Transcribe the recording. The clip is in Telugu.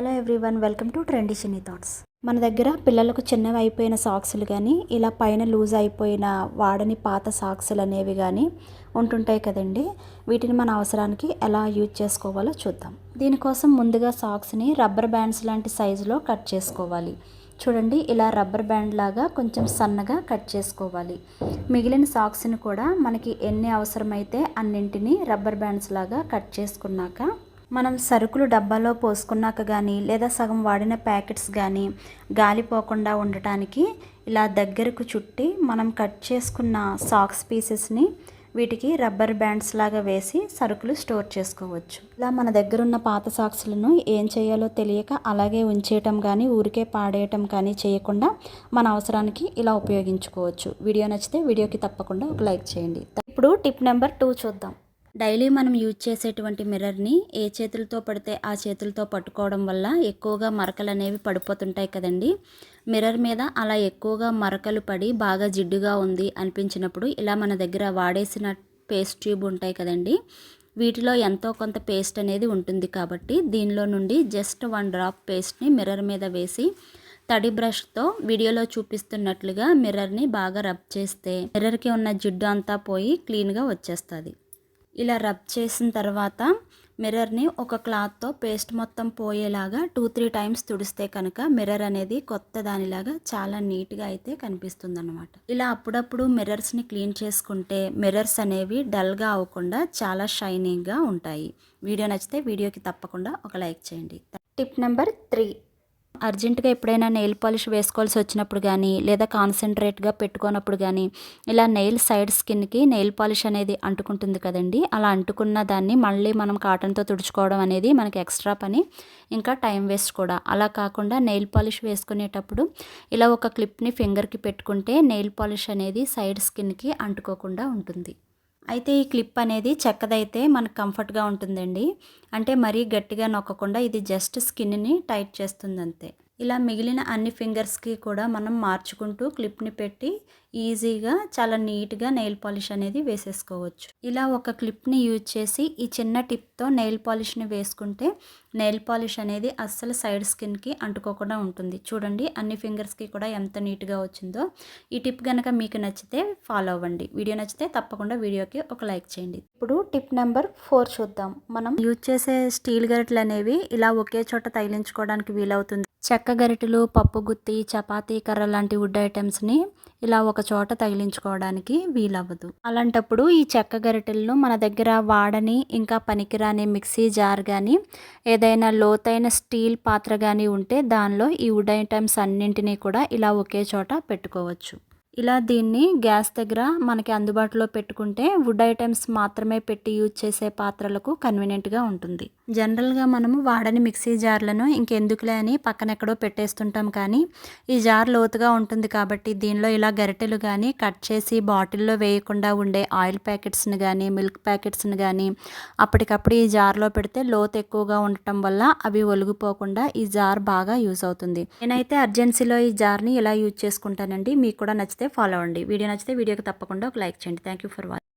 Hello everyone welcome to traditional thoughts. మన దగ్గర పిల్లలకు చిన్నవి అయిపోయిన సాక్సులు కానీ ఇలా పైన లూజ్ అయిపోయిన వాడని పాత సాక్సులు అనేవి కానీ ఉంటుంటాయి కదండి. వీటిని మన అవసరానికి ఎలా యూజ్ చేసుకోవాలో చూద్దాం. దీనికోసం ముందుగా సాక్స్ని రబ్బర్ బ్యాండ్స్ లాంటి సైజులో కట్ చేసుకోవాలి. చూడండి ఇలా రబ్బర్ బ్యాండ్ లాగా కొంచెం సన్నగా కట్ చేసుకోవాలి. మిగిలిన సాక్స్ని కూడా మనకి ఎన్ని అవసరమైతే అన్నింటినీ రబ్బర్ బ్యాండ్స్ లాగా కట్ చేసుకున్నాక మనం సరుకులు డబ్బాలో పోసుకున్నాక కానీ లేదా సగం వాడిన ప్యాకెట్స్ కానీ గాలిపోకుండా ఉండటానికి ఇలా దగ్గరకు చుట్టి మనం కట్ చేసుకున్న సాక్స్ పీసెస్ని వీటికి రబ్బర్ బ్యాండ్స్ లాగా వేసి సరుకులు స్టోర్ చేసుకోవచ్చు. ఇలా మన దగ్గర ఉన్న పాత సాక్స్లను ఏం చేయాలో తెలియక అలాగే ఉంచేయటం కానీ ఊరికే పాడేయటం కానీ చేయకుండా మన అవసరానికి ఇలా ఉపయోగించుకోవచ్చు. వీడియో నచ్చితే వీడియోకి తప్పకుండా ఒక లైక్ చేయండి. ఇప్పుడు టిప్ నెంబర్ టూ చూద్దాం. డైలీ మనం యూజ్ చేసేటువంటి మిర్రర్ని ఏ చేతులతో పడితే ఆ చేతులతో పట్టుకోవడం వల్ల ఎక్కువగా మరకలు అనేవి పడిపోతుంటాయి కదండి. మిర్రర్ మీద అలా ఎక్కువగా మరకలు పడి బాగా జిడ్డుగా ఉంది అనిపించినప్పుడు ఇలా మన దగ్గర వాడేసిన పేస్ట్ ట్యూబ్ ఉంటాయి కదండి. వీటిలో ఎంతో కొంత పేస్ట్ అనేది ఉంటుంది కాబట్టి దీనిలో నుండి జస్ట్ వన్ డ్రాప్ పేస్ట్ని మిర్రర్ మీద వేసి తడి బ్రష్తో వీడియోలో చూపిస్తున్నట్లుగా మిర్రర్ని బాగా రబ్ చేస్తే మిర్రర్కి ఉన్న జిడ్డు అంతా పోయి క్లీన్గా వచ్చేస్తుంది. ఇలా రబ్ చేసిన తర్వాత మిర్రర్ని ఒక క్లాత్తో పేస్ట్ మొత్తం పోయేలాగా టూ త్రీ టైమ్స్ తుడిస్తే కనుక మిర్రర్ అనేది కొత్త దానిలాగా చాలా నీట్గా అయితే కనిపిస్తుంది అనమాట ఇలా అప్పుడప్పుడు మిర్రర్స్ని క్లీన్ చేసుకుంటే మిర్రర్స్ అనేవి డల్గా అవ్వకుండా చాలా షైనింగ్గా ఉంటాయి. వీడియో నచ్చితే వీడియోకి తప్పకుండా ఒక లైక్ చేయండి. Tip number three. అర్జెంటుగా ఎప్పుడైనా నెయిల్ పాలిష్ వేసుకోవాల్సి వచ్చినప్పుడు కానీ లేదా కాన్సన్ట్రేట్గా పెట్టుకున్నప్పుడు కానీ ఇలా నెయిల్ సైడ్ స్కిన్కి నెయిల్ పాలిష్ అనేది అంటుకుంటుంది కదండి. అలా అంటుకున్న దాన్ని మళ్ళీ మనం కాటన్తో తుడుచుకోవడం అనేది మనకి ఎక్స్ట్రా పని ఇంకా టైం వేస్ట్ కూడా. అలా కాకుండా నెయిల్ పాలిష్ వేసుకునేటప్పుడు ఇలా ఒక క్లిప్ని ఫింగర్కి పెట్టుకుంటే నెయిల్ పాలిష్ అనేది సైడ్ స్కిన్కి అంటుకోకుండా ఉంటుంది. అయితే ఈ క్లిప్ అనేది చెక్కదైతే మనకు కంఫర్ట్గా ఉంటుందండి. అంటే మరీ గట్టిగా నొక్కకుండా ఇది జస్ట్ స్కిన్ని టైట్ చేస్తుంది అంతే ఇలా మిగిలిన అన్ని ఫింగర్స్కి కూడా మనం మార్చుకుంటూ క్లిప్ని పెట్టి ఈజీగా చాలా నీట్గా నెయిల్ పాలిష్ అనేది వేసేసుకోవచ్చు. ఇలా ఒక క్లిప్ని యూజ్ చేసి ఈ చిన్న టిప్తో నెయిల్ పాలిష్ని వేసుకుంటే నెయిల్ పాలిష్ అనేది అస్సలు సైడ్ స్కిన్కి అంటుకోకుండా ఉంటుంది. చూడండి అన్ని ఫింగర్స్కి కూడా ఎంత నీట్గా వచ్చిందో. ఈ టిప్ కనుక మీకు నచ్చితే ఫాలో అవ్వండి. వీడియో నచ్చితే తప్పకుండా వీడియోకి ఒక లైక్ చేయండి. ఇప్పుడు టిప్ నెంబర్ ఫోర్ చూద్దాం. మనం యూజ్ చేసే స్టీల్ గరిటలు అనేవి ఇలా ఒకే చోట తగిలించుకోవడానికి వీలవుతుంది. చెక్క గరిటెలు పప్పు గుత్తి చపాతీ కర్ర లాంటి వుడ్ ఐటమ్స్ని ఇలా ఒక చోట తగిలించుకోవడానికి వీలవ్వదు. అలాంటప్పుడు ఈ చెక్క గరిటెలను మన దగ్గర వాడని ఇంకా పనికిరాని మిక్సీ జార్ కానీ ఏదైనా లోతైన స్టీల్ పాత్ర కానీ ఉంటే దానిలో ఈ వుడ్ ఐటమ్స్ అన్నింటినీ కూడా ఇలా ఒకే చోట పెట్టుకోవచ్చు. ఇలా దీన్ని గ్యాస్ దగ్గర మనకి అందుబాటులో పెట్టుకుంటే వుడ్ ఐటమ్స్ మాత్రమే పెట్టి యూజ్ చేసే పాత్రలకు కన్వీనియంట్గా ఉంటుంది. జనరల్గా మనము వాడని మిక్సీ జార్లను ఇంకెందుకులే అని పక్కన ఎక్కడో పెట్టేస్తుంటాం కానీ ఈ జార్ లోతుగా ఉంటుంది కాబట్టి దీనిలో ఇలా గరిటెలు కానీ కట్ చేసి బాటిల్లో వేయకుండా ఉండే ఆయిల్ ప్యాకెట్స్ని కానీ మిల్క్ ప్యాకెట్స్ని కానీ అప్పటికప్పుడు ఈ జార్లో పెడితే లోతు ఎక్కువగా ఉండటం వల్ల అవి ఒలిగిపోకుండా ఈ జార్ బాగా యూజ్ అవుతుంది. నేనైతే అర్జెన్సీలో ఈ జార్ని ఇలా యూజ్ చేసుకుంటానండి. మీకు కూడా నచ్చితే ఫాలో అవ్వండి. వీడియో నచ్చితే వీడియోకి తప్పకుండా ఒక లైక్ చేయండి. Thank you for watching